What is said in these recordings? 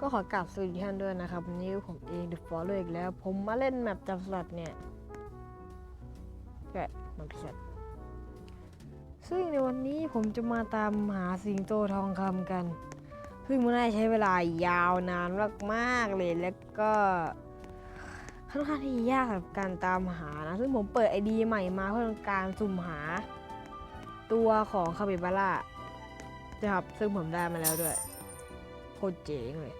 ก็ขอกราบสวัสดีท่านด้วยนะครับวันนี้ผมเอง The Follow อีกแล้ว ผมมาเล่นแมปจับสลัดเนี่ยแกะมันพิชัดซึ่งในวันนี้ผมจะมาตามหาสิงโตทองคำกัน ซึ่งมันน่าใช้เวลายาวนานมากๆเลยแล้วก็ค่อนข้างที่ยากสำหรับการตามหานะ ซึ่งผมเปิดไอดีใหม่มาเพื่อการสุ่มหา ตัวของคาปิบาร่านะครับซึ่งผมได้มาแล้วด้วยโคตรเจ๋งเลย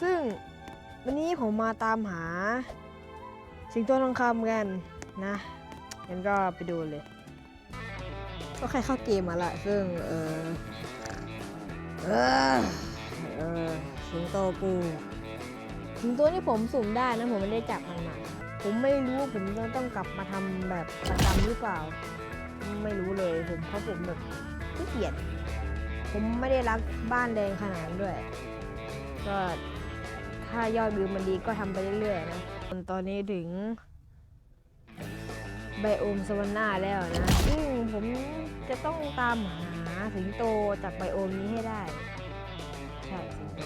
ซึ่งวันนี้ผมมาตามหา สิงโตทองคำกันนะงั้นก็ไปดูเลย ก็ใครเข้าเกมมาละ ซึ่ง เออเออเออสิงโตกูสิงโตนี่ผมสุ่มได้นะ ผมไม่ได้จับมันมาผมไม่รู้ผมจะต้องกลับมาทำแบบประจำหรือเปล่า ไม่รู้เลยผมเพราะผมแบบขี้เกียจผมไม่ได้รักบ้านแดงขนาดด้วย ก็ ถ้ายอดวิวมันดีก็ทำไปเรื่อยๆนะตอนนี้ถึงไบโอมสวรรค์แล้วนะซึ่งผมจะต้องตามหาสิงโตจากไบโอมนี้ให้ได้ ใช่สิงโต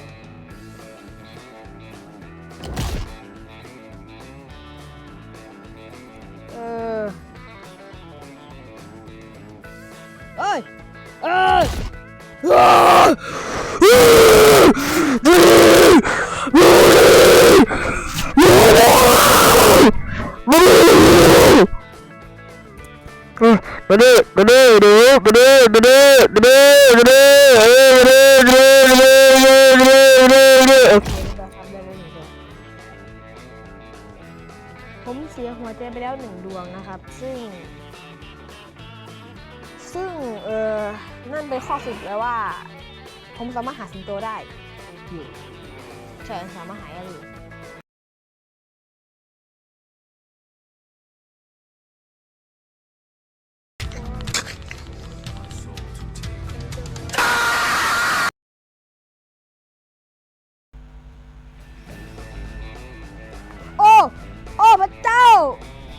เออเอ้ยเอ้ย มาดิมาดิดูมาดิมาดิมาดิมาดิเอ้ยมาดิมาดิมาดิมาดิมาดิมาดิโอเคเราทำได้แล้วหนึ่งดวงผมเสียหัวใจไปแล้วหนึ่งดวงนะครับ ซึ่ง ซึ่งเออนั่นเป็นข้อสุดแล้วว่า ผมสามารถหาสิงโตได้อยู่ใช่สามารถหาได้อยู่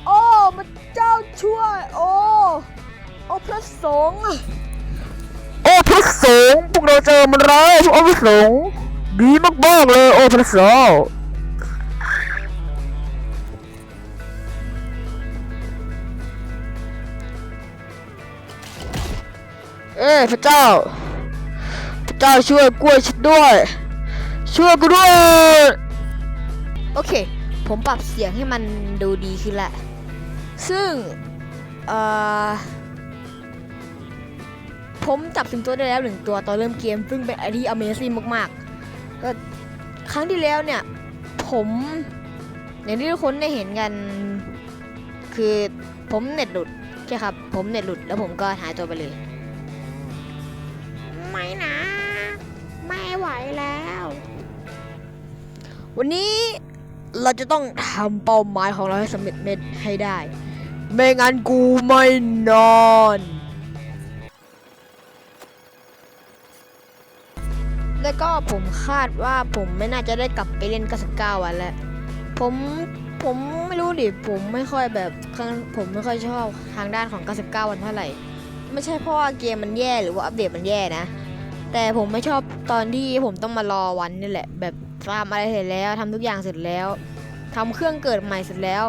โอ้พระเจ้าช่วย โอ้ โอ้พระสงฆ์โอ้พระสงฆ์พวกเราเจอมันแล้วโอ้พระสงฆ์ดีมากๆเลย โอ้พระเจ้าเอ้ยพระเจ้า พระเจ้าช่วยกล้วยฉันด้วย ช่วยกูด้วย โอเค ผมปรับเสียงให้มันดูดีขึ้นแหละ ซึ่งเอ่อผมจับสิงโตได้แล้วหนึ่งตัวตอนเริ่มเกม ซึ่งเป็นอะไรที่ Amazing มากๆก็ครั้งที่แล้วเนี่ย ผมอย่างที่ทุกคนได้เห็นกัน คือผมเน็ตหลุดใช่ครับ ผมเน็ตหลุดแล้วผมก็หายตัวไปเลย ไม่นะ ไม่ไหวแล้ว วันนี้ เราจะต้องทำเป้าหมายของเราให้สำเร็จเม็ดให้ได้ ไม่งั้นกูไม่นอนแล้วก็ผมคาดว่าผมไม่น่าจะได้กลับไปเล่น99วันแล้ว ผมผมไม่รู้ดิ ผมไม่ค่อยแบบผมไม่ค่อยชอบทางด้านของ99วันเท่าไหร่ ไม่ใช่เพราะว่าเกมมันแย่หรือว่าอัปเดตมันแย่นะ แต่ผมไม่ชอบตอนที่ผมต้องมารอวันนี่แหละ แบบ ทำอะไรเสร็จแล้วทำทุกอย่างเสร็จแล้วทำเครื่องเกิดใหม่เสร็จแล้ว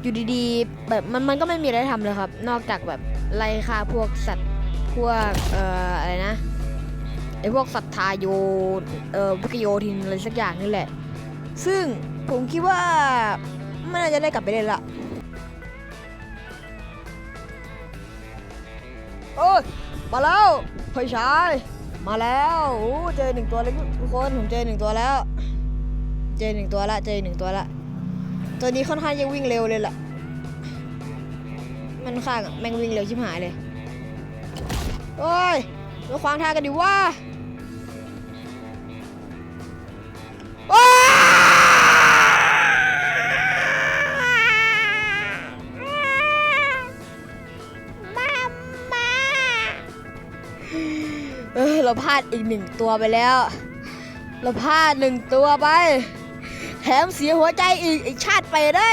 อยู่ดีๆ แบบมันมันก็ไม่มีอะไรทำเลยครับ นอกจากแบบไล่ฆ่าพวกสัตว์พวกเอ่ออะไรนะไอพวกสัตว์ทายโยเอ่อพวกโยทินอะไรสักอย่างนี่แหละ ซึ่งผมคิดว่าไม่น่าจะได้กลับไปเล่นละโอ้ยมาแล้วพ่อชาย มาแล้วโอ้เจอหนึ่งตัวเลยทุกคนผมเจอหนึ่งตัวแล้ว เจอหนึ่งตัวละเจอหนึ่งตัวละตัวนี้ค่อนข้างจะวิ่งเร็วเลยล่ะ มันข้างแม่งวิ่งเร็วชิบหายเลยโอ้ยมาขวางทางกันดิว่า เออเราพลาดอีกหนึ่งตัวไปแล้ว เราพลาดหนึ่งตัวไป แถมเสียหัวใจอีกอีกชาติไปได้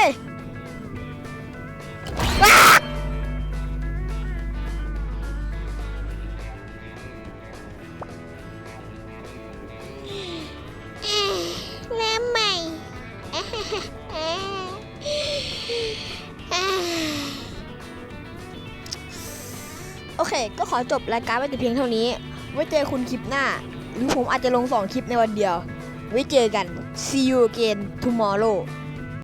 แล้วใหม่โอเค ก็ขอจบรายการไว้แต่เพียงเท่านี้ ไว้เจอคุณคลิปหน้า หรือผมอาจจะลงสองคลิปในวันเดียว ไว้เจอกัน see you again tomorrow